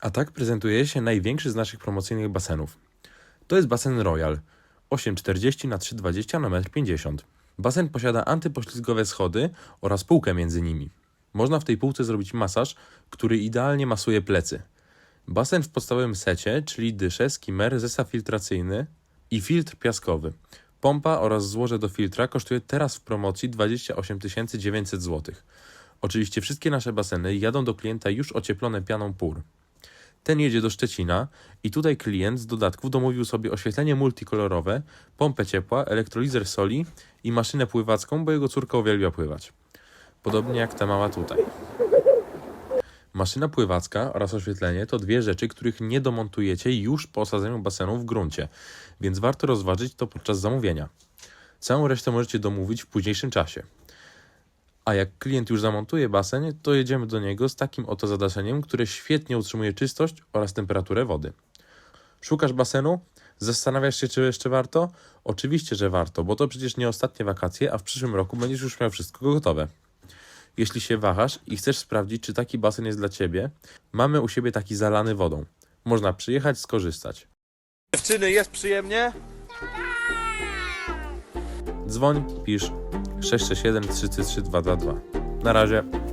A tak prezentuje się największy z naszych promocyjnych basenów. To jest basen Royal 8,40 na 3,20 na 1,50 m. Basen posiada antypoślizgowe schody oraz półkę między nimi. Można w tej półce zrobić masaż, który idealnie masuje plecy. Basen w podstawowym secie, czyli dysze, skimmer, zestaw filtracyjny i filtr piaskowy. Pompa oraz złoże do filtra kosztuje teraz w promocji 28 900 zł. Oczywiście wszystkie nasze baseny jadą do klienta już ocieplone pianą PUR. Ten jedzie do Szczecina i tutaj klient z dodatków domówił sobie oświetlenie multikolorowe, pompę ciepła, elektrolizer soli i maszynę pływacką, bo jego córka uwielbia pływać. Podobnie jak ta mała tutaj. Maszyna pływacka oraz oświetlenie to dwie rzeczy, których nie domontujecie już po osadzeniu basenu w gruncie, więc warto rozważyć to podczas zamówienia. Całą resztę możecie domówić w późniejszym czasie. A jak klient już zamontuje basen, to jedziemy do niego z takim oto zadaszeniem, które świetnie utrzymuje czystość oraz temperaturę wody. Szukasz basenu? Zastanawiasz się, czy jeszcze warto? Oczywiście, że warto, bo to przecież nie ostatnie wakacje, a w przyszłym roku będziesz już miał wszystko gotowe. Jeśli się wahasz i chcesz sprawdzić, czy taki basen jest dla Ciebie, mamy u siebie taki zalany wodą. Można przyjechać, skorzystać. Dziewczyny, jest przyjemnie? Dzwoń, pisz 667 333 222. Na razie.